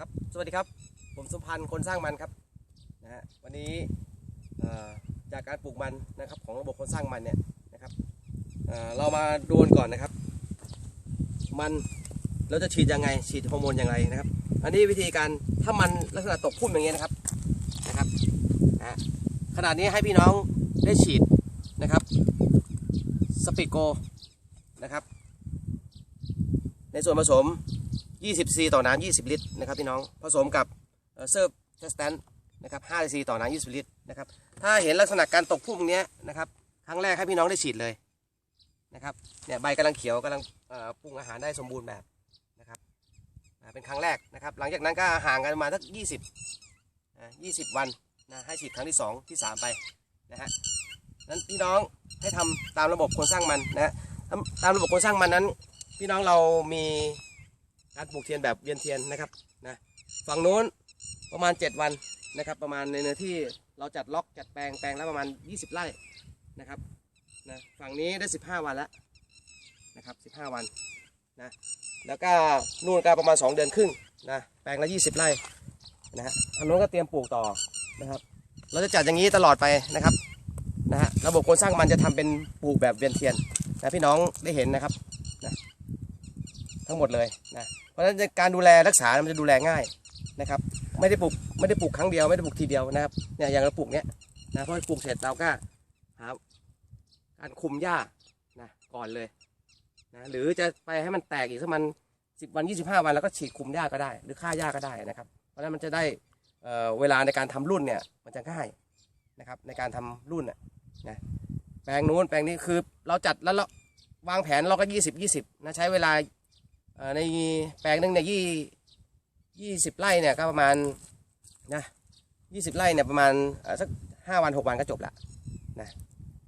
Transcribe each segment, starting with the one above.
ครับ สวัสดีครับ ผมสุพันธ์คนสร้างมันครับนะฮะวันนี้จากการปลูกมันนะครับของระบบคนสร้างมันเนี่ยนะครับเเรามาดูกันก่อนนะครับ มันเราจะฉีดยังไง ฉีดฮอร์โมนยังไงนะครับ อันนี้วิธีการถ้ามันลักษณะตกพุ่มอย่างเงี้ยนะครับนะครับนะขนาดนี้ให้พี่น้องได้ฉีดนะครับสปีโกนะครับ ในส่วนผสม 20ซีต่อน้ำ20 ลิตรนะครับพี่น้องผสมกับเซิร์ฟเทสแตนนะครับ5ซีต่อน้ำ20 ลิตรนะครับถ้าเห็นลักษณะการตกพุ่มอย่างเนี้ยนะครับครั้งแรกให้พี่น้องได้ฉีดเลยนะครับเนี่ยใบกำลังเขียวกำลังปรุงอาหารได้สมบูรณ์แบบนะครับเป็นครั้งแรกนะครับ หลังจากนั้นก็ห่างกันประมาณสัก 20อ่า20 วันนะให้ฉีดครั้งที่ 2 ที่ 3 ไปนะฮะนั้นพี่น้องให้ทำตามระบบโครงสร้างมันนะฮะตามระบบโครงสร้างมันนั้น พี่น้องเรามี การปลูกเทียนแบบเวียนเทียนนะครับนะฝั่งนู้นประมาณ 7 วันนะครับ ประมาณในเนื้อที่เราจัดล็อกจัดแปลงแปลงแล้วประมาณ 20 ไร่นะครับนะฝั่งนี้ได้ 15 วันแล้วนะครับ15 วันนะแล้วก็นู่นก็ประมาณ 2 เดือนครึ่งนะแปลงละ 20 ไร่นะฮะอันนู้นก็เตรียมปลูกต่อนะครับ เราจะจัดอย่างนี้ตลอดไปนะครับนะฮะระบบโครงสร้างมันจะทำเป็นปลูกแบบเวียนเทียนนะพี่น้องได้เห็นนะครับนะทั้งหมดเลยนะ เพราะฉะนั้นการดูแลรักษามันจะดูแลง่ายนะครับ ไม่ได้ปลูกไม่ได้ปลูกครั้งเดียวไม่ได้ปลูกทีเดียวนะครับเนี่ยอย่างเราปลูกเนี้ยนะพอปลูกเสร็จเราก็หาการคุมหญ้านะก่อนเลยนะหรือจะไปให้มันแตกอีกสักมันสิบวันยี่สิบห้าวันแล้วก็ฉีดคุมหญ้าก็ได้ หรือฆ่าหญ้าก็ได้นะครับ เพราะฉะนั้นมันจะได้เอ่อเวลาในการทำรุ่นเนี่ยมันจะง่ายนะครับในการทำรุ่นน่ะนะแปลงนู้นแปลงนี้คือเราจัดแล้วเราวางแผนเราก็ยี่สิบยี่สิบนะใช้เวลา ในแปลงหนึ่งเนี่ยยี่ยี่สิบไร่เนี่ยก็ประมาณนะยี่สิบไร่เนี่ยประมาณสักห้าวันหกวันก็จบละนะ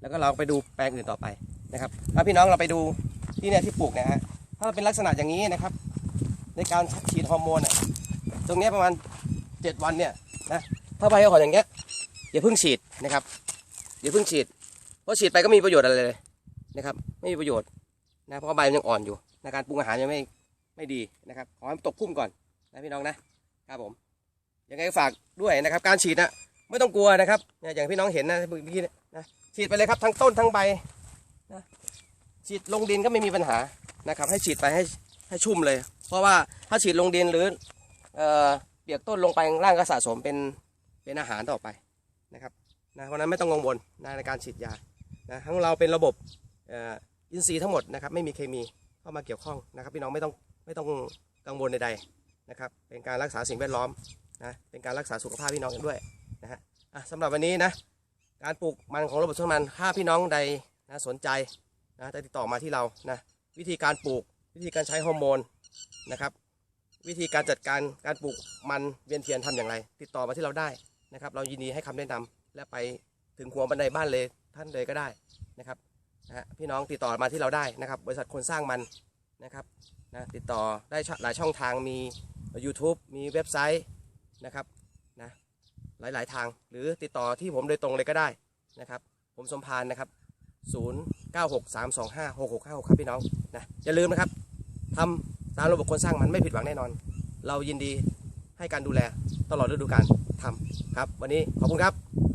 แล้วก็เราไปดูแปลงอื่นต่อไปนะครับถ้าพี่น้องเราไปดูที่เนี่ยที่ปลูกเนะฮะถ้าเป็นลักษณะอย่างนี้นะครับ ในการฉีดฮอร์โมนอะตรงเนี้ยประมาณเจ็ดวันเนี่ยนะถ้าใบอ่อนอย่างเงี้ยอย่าเพิ่งฉีดนะครับอย่าเพิ่งฉีดเพราะฉีดไปก็ไมมีประโยชน์อะไรเลยนะครับ ไม่มีประโยชน์นะเพราะใบมันยังอ่อนอยู่ในการปรุงอาหารยังไม่ ไม่ดีนะครับ ขอให้มันตกพุ่มก่อนนะพี่น้องนะครับผมยังไงฝากด้วยนะครับ การฉีดนะไม่ต้องกลัวนะครับอย่างพี่น้องเห็นนะเมื่อกี้นะฉีดไปเลยครับทั้งต้นทั้งใบนะฉีดลงดินก็ไม่มีปัญหานะครับ ให้ฉีดไปให้ให้ชุ่มเลย เพราะว่าถ้าฉีดลงดินหรือเอ่อเปียกต้นลงไปข้างล่างก็สะสมเป็นเป็นอาหารต่อไปนะครับนะเพราะนั้นไม่ต้องกังวลนะในการฉีดยานะทั้งเราเป็นระบบเอออินทรีย์ทั้งหมดนะครับไม่มีเคมีเข้ามาเกี่ยวข้องนะครับ พี่น้องไม่ต้อง ไม่ต้องกังวลใดๆนะครับ เป็นการรักษาสิ่งแวดล้อมนะ เป็นการรักษาสุขภาพพี่น้องกันด้วยนะฮะสำหรับวันนี้นะ การปลูกมันของระบบช่างมันถ้าพี่น้องใดนะสนใจนะจะติดต่อมาที่เรานะวิธีการปลูกวิธีการใช้ฮอร์โมนนะครับ วิธีการจัดการการปลูกมันเวียนเทียนทำอย่างไร ติดต่อมาที่เราได้นะครับ เรายินดีให้คำแนะนำและไปถึงหัวบันไดบ้านเลยท่านเลยก็ได้นะครับนะฮะพี่น้องติดต่อมาที่เราได้นะครับ บริษัทคนสร้างมันนะครับ นะติดต่อได้หลายช่องทางมี YouTube มีเว็บไซต์นะครับนะหลาย ๆ ทางหรือติดต่อที่ผมโดยตรงเลยก็ได้นะครับ ผมสมพานนะครับ0 9 6 3 2 5 6 6 5 6ครับพี่น้องนะอย่าลืมนะครับทำตามระบบคนสร้างมันไม่ผิดหวังแน่นอน เรายินดีให้การดูแลตลอดฤดูกาลทำครับ วันนี้ขอบคุณครับ